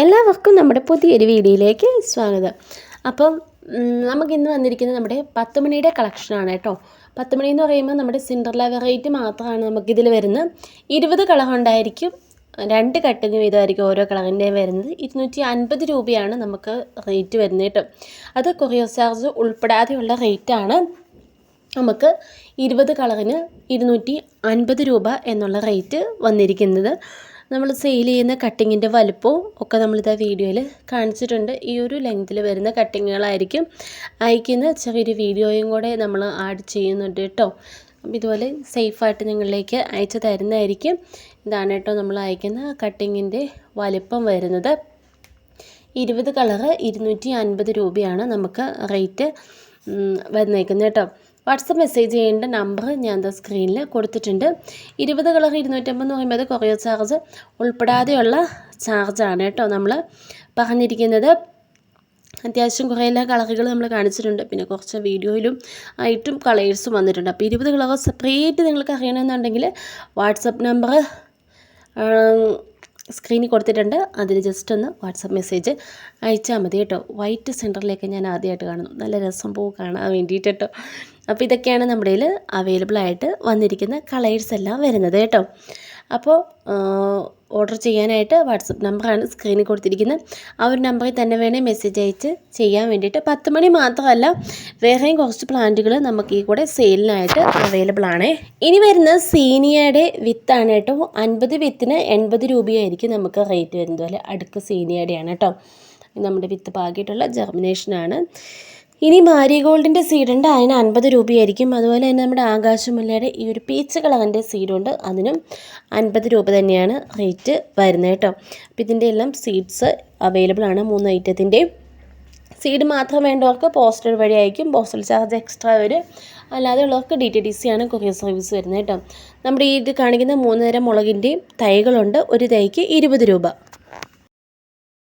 എല്ലാവർക്കും നമ്മുടെ പുതിയൊരു വീഡിയോയിലേക്ക് സ്വാഗതം. അപ്പം നമുക്ക് നമുക്കിന്ന് വന്നിരിക്കുന്നത് നമ്മുടെ പത്ത് മണിയുടെ കളക്ഷനാണ് കേട്ടോ. പത്ത് മണി എന്ന് പറയുമ്പോൾ നമ്മുടെ സിൻഡർല വെറൈറ്റി മാത്രമാണ് നമുക്കിതിൽ വരുന്നത്. ഇരുപത് കളർ ഉണ്ടായിരിക്കും രണ്ട് കട്ടിന് വീതമായിരിക്കും ഓരോ കളറിന്റെയും വരുന്നത്. ഇരുന്നൂറ്റി അൻപത് രൂപയാണ് നമുക്ക് റേറ്റ് വരുന്നത് കേട്ടോ. അത് കൊറിയർ ചാർജ് ഉൾപ്പെടാതെയുള്ള റേറ്റാണ്. നമുക്ക് ഇരുപത് കളറിന് ഇരുന്നൂറ്റി അൻപത് രൂപ എന്നുള്ള റേറ്റ് വന്നിരിക്കുന്നത്. നമ്മൾ സെയിൽ ചെയ്യുന്ന കട്ടിങ്ങിന്റെ വലുപ്പവും ഒക്കെ നമ്മളിത് വീഡിയോയിൽ കാണിച്ചിട്ടുണ്ട്. ഈ ഒരു ലെങ്തിൽ വരുന്ന കട്ടിങ്ങുകളായിരിക്കും അയക്കുന്ന ചെറിയൊരു വീഡിയോയും കൂടെ നമ്മൾ ആഡ് ചെയ്യുന്നുണ്ട് കേട്ടോ അപ്പോൾ ഇതുപോലെ സേഫായിട്ട് നിങ്ങളിലേക്ക് അയച്ചു തരുന്നതായിരിക്കും. ഇതാണ് കേട്ടോ നമ്മൾ അയക്കുന്ന കട്ടിങ്ങിന്റെ വലുപ്പം വരുന്നത്. ഇരുപത് കളറ് ഇരുന്നൂറ്റി അൻപത് രൂപയാണ് നമുക്ക് റേറ്റ് വന്നേക്കുന്നത് കേട്ടോ വാട്സപ്പ് മെസ്സേജ് ചെയ്യേണ്ട നമ്പർ ഞാൻ ദാ സ്ക്രീനിൽ കൊടുത്തിട്ടുണ്ട്. ഇരുപത് കളർ ഇരുന്നൂറ്റമ്പത് എന്ന് പറയുമ്പോൾ കൊറിയർ ചാർജ് ഉൾപ്പെടാതെയുള്ള ചാർജാണ് കേട്ടോ നമ്മൾ പറഞ്ഞിരിക്കുന്നത്. അത്യാവശ്യം കുറേ എല്ലാ കളറുകൾ നമ്മൾ കാണിച്ചിട്ടുണ്ട്. പിന്നെ കുറച്ച് വീഡിയോയിലും ആയിട്ടും കളേഴ്സും വന്നിട്ടുണ്ട്. അപ്പോൾ ഇരുപത് കളർ സെപ്പറേറ്റ് നിങ്ങൾക്ക് അറിയണമെന്നുണ്ടെങ്കിൽ വാട്സപ്പ് നമ്പർ സ്ക്രീനിൽ കൊടുത്തിട്ടുണ്ട്. അതിൽ ജസ്റ്റ് ഒന്ന് വാട്സപ്പ് മെസ്സേജ് അയച്ചാൽ മതി കേട്ടോ. വൈറ്റ് സെന്ററിലേക്ക് ഞാൻ ആദ്യമായിട്ട് കാണുന്നു. നല്ല രസം പൂ കാണാൻ വേണ്ടിയിട്ട് കേട്ടോ. അപ്പോൾ ഇതൊക്കെയാണ് നമ്മുടെ അവൈലബിൾ ആയിട്ട് വന്നിരിക്കുന്ന കളേഴ്സ് എല്ലാം വരുന്നത് കേട്ടോ. അപ്പോൾ ഓർഡർ ചെയ്യാനായിട്ട് വാട്സപ്പ് നമ്പറാണ് സ്ക്രീനിൽ കൊടുത്തിരിക്കുന്നത്. ആ ഒരു നമ്പറിൽ തന്നെ വേണേൽ മെസ്സേജ് അയച്ച് ചെയ്യാൻ വേണ്ടിയിട്ട് പത്ത് മണി മാത്രമല്ല വേറെയും കുറച്ച് പ്ലാന്റുകൾ നമുക്ക് ഈ കൂടെ സെയിലിനായിട്ട് അവൈലബിൾ ആണ്. ഇനി വരുന്ന സീനിയയുടെ വിത്താണ് കേട്ടോ. അൻപത് വിത്തിന് എൺപത് രൂപയായിരിക്കും നമുക്ക് റേറ്റ് വരുന്നത്. അല്ലെ അടുക്ക സീനിയയുടെയാണ് കേട്ടോ. നമ്മുടെ വിത്ത് പാകിയിട്ടുള്ള ജെർമിനേഷനാണ് ഇനി മാരിഗോൾഡിന്റെ സീഡുണ്ട് അതിന് അൻപത് രൂപയായിരിക്കും. അതുപോലെ തന്നെ നമ്മുടെ ആകാശമുല്ലയുടെ ഈ ഒരു പീച്ച് കളറിന്റെ സീഡുണ്ട് അതിനും അൻപത് രൂപ തന്നെയാണ് റേറ്റ് വരുന്നത് കേട്ടോ. അപ്പോൾ ഇതിന്റെ എല്ലാം സീഡ്സ് അവൈലബിൾ ആണ് മൂന്ന് ഐറ്റത്തിന്റെയും സീഡ് മാത്രം വേണ്ടവർക്ക് പോസ്റ്റൽ വഴി അയക്കും. പോസ്റ്റൽ ചാർജ് എക്സ്ട്രാ വരും. അല്ലാതെ ഉള്ളവർക്ക് ഡി ടി ഡി സി ആണ് കൊറിയർ സർവീസ് വരുന്നത് കേട്ടോ. നമ്മുടെ ഈ കാണിക്കുന്ന മൂന്ന് തരം മുളകിന്റെയും തൈകളുണ്ട്. ഒരു തൈക്ക് ഇരുപത് രൂപ.